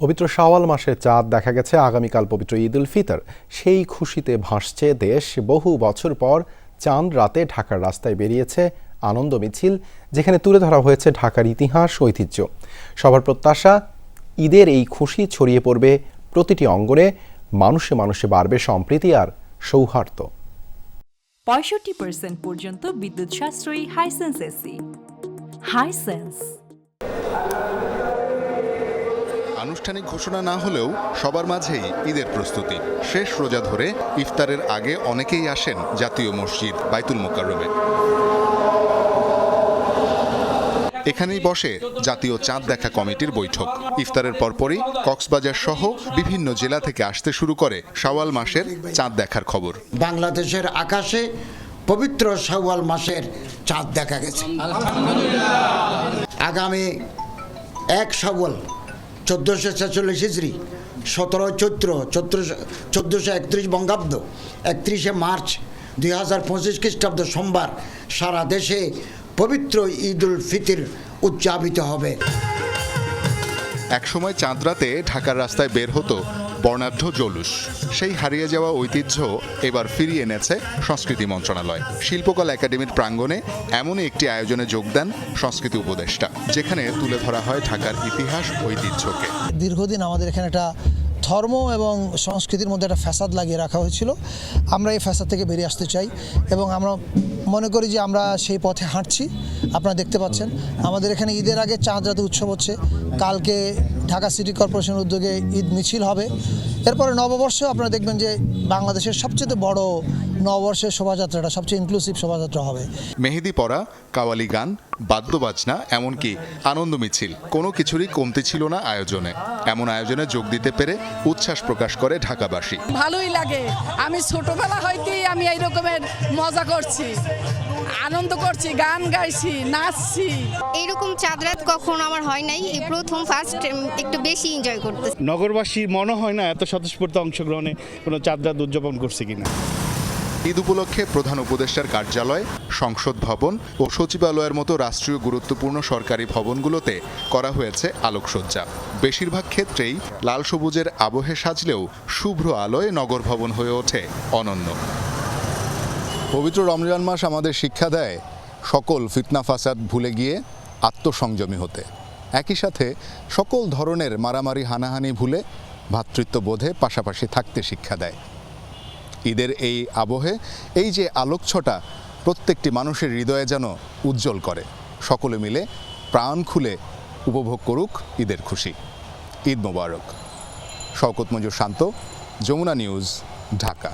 পবিত্র শাওয়াল মাসের চাঁদ দেখা গেছে, আগামীকাল পবিত্র ঈদ উল ফিতর। সেই খুশিতে ভাসছে দেশ। বহু বছর পর চাঁদ রাতে ঢাকার রাস্তায় বেরিয়েছে আনন্দ মিছিল, যেখানে তুলে ধরা হয়েছে ঢাকার ইতিহাস, ঐতিহ্য। সবার প্রত্যাশা, ঈদের এই খুশি ছড়িয়ে পড়বে প্রতিটি অঙ্গনে, মানুষে মানুষে বাড়বে সম্প্রীতি আর সৌহার্দ্য। পঁয়ষট্টি পার্সেন্ট পর্যন্ত বিদ্যুৎ সাশ্রয়ী হাইসেন্স এসি হাইসেন্স আনুষ্ঠানিক ঘোষণা না হলেও সবার মাঝেই ঈদের প্রস্তুতি। শেষ রোজা ধরে ইফতারের আগে অনেকেই আসেন জাতীয় মসজিদ বাইতুল মোকাররমে। এখানেই বসে জাতীয় চাঁদ দেখা কমিটির বৈঠক। ইফতারের পরপরই কক্সবাজার সহ বিভিন্ন জেলা থেকে আসতে শুরু করে শাওয়াল মাসের চাঁদ দেখার খবর। বাংলাদেশের আকাশে পবিত্র শাওয়াল মাসের চাঁদ দেখা গেছে। আগামী এক শাওয়াল চোদ্দোশো ছেচল্লিশ হিজড়ি, সতেরো চৈত্র চৈত্রশো চোদ্দোশো একত্রিশ বঙ্গাব্দ, একত্রিশে মার্চ দুই হাজার পঁচিশ খ্রিস্টাব্দ সোমবার সারা দেশে পবিত্র ঈদ উল ফিতির উদযাপিত হবে। একসময় চাঁদ রাতে ঢাকার রাস্তায় বের হতো বর্ণাঢ্য জলুস। সেই হারিয়ে যাওয়া ঐতিহ্য এবার ফিরিয়ে এনেছে সংস্কৃতি মন্ত্রণালয়। শিল্পকলা একাডেমির প্রাঙ্গণে এমনই একটি আয়োজনে যোগ দেন সংস্কৃতি উপদেষ্টা, যেখানে তুলে ধরা হয় ঢাকার ইতিহাস ঐতিহ্যকে। দীর্ঘদিন আমাদের এখানে একটা ধর্ম এবং সংস্কৃতির মধ্যে একটা ফ্যাসাদ লাগিয়ে রাখা হয়েছিল। আমরা এই ফ্যাসাদ থেকে বেরিয়ে আসতে চাই এবং আমরা মনে করি যে আমরা সেই পথে হাঁটছি। আপনারা দেখতে পাচ্ছেন আমাদের এখানে ঈদের আগে চাঁদ রাতে উৎসব হচ্ছে। কালকে ঢাকা সিটি কর্পোরেশনের উদ্যোগে ঈদ মিছিল হবে। এরপরে নববর্ষে আপনারা দেখবেন যে বাংলাদেশের সবচেয়ে বড় নববর্ষের শোভাযাত্রাটা সবচেয়ে ইনক্লুসিভ শোভাযাত্রা হবে। মেহেদি পরা কাওয়ালি গান বাদ্যবাজনা এমনকি আনন্দ মিছিল কোনো কিছুরই কমতি ছিল না আয়োজনে। এমন আয়োজনে যোগ দিতে পেরে উচ্ছ্বাস প্রকাশ করে ঢাকাবাসী। ভালোই লাগে। আমি ছোটবেলা হইতেই আমি এই রকমের মজা করছি। আনন্দ করছি গান গাইছি নাচছি। এইরকম চাঁদ রাত কখনো আমার হয় নাই এই প্রথম ফার্স্ট একটু বেশি এনজয় করতেছি। নগরবাসী মনে হয় না এত স্বতঃস্ফূর্ত অংশগ্রহণে কোনো চাঁদরাত উদযাপন করছে কিনা? ঈদ উপলক্ষে প্রধান উপদেষ্টার কার্যালয় সংসদ ভবন ও সচিবালয়ের মতো রাষ্ট্রীয় গুরুত্বপূর্ণ সরকারি ভবনগুলোতে করা হয়েছে আলোকসজ্জা। বেশিরভাগ ক্ষেত্রেই লাল সবুজের আবহে সাজলেও শুভ্র আলোয় নগর ভবন হয়ে ওঠে অনন্য। পবিত্র রমজান মাস আমাদের শিক্ষা দেয় সকল ফিতনা ফাসাদ ভুলে গিয়ে আত্মসংযমী হতে। একই সাথে সকল ধরনের মারামারি, হানাহানি ভুলে ভ্রাতৃত্ববোধে পাশাপাশি থাকতে শিক্ষা দেয়। ঈদের এই আবহে এই যে আলোকছটা প্রত্যেকটি মানুষের হৃদয়ে যেন উজ্জ্বল করে, সকলে মিলে প্রাণ খুলে উপভোগ করুক ঈদের খুশি। ঈদ মোবারক। শওকত মঞ্জুর শান্ত, যমুনা নিউজ, ঢাকা।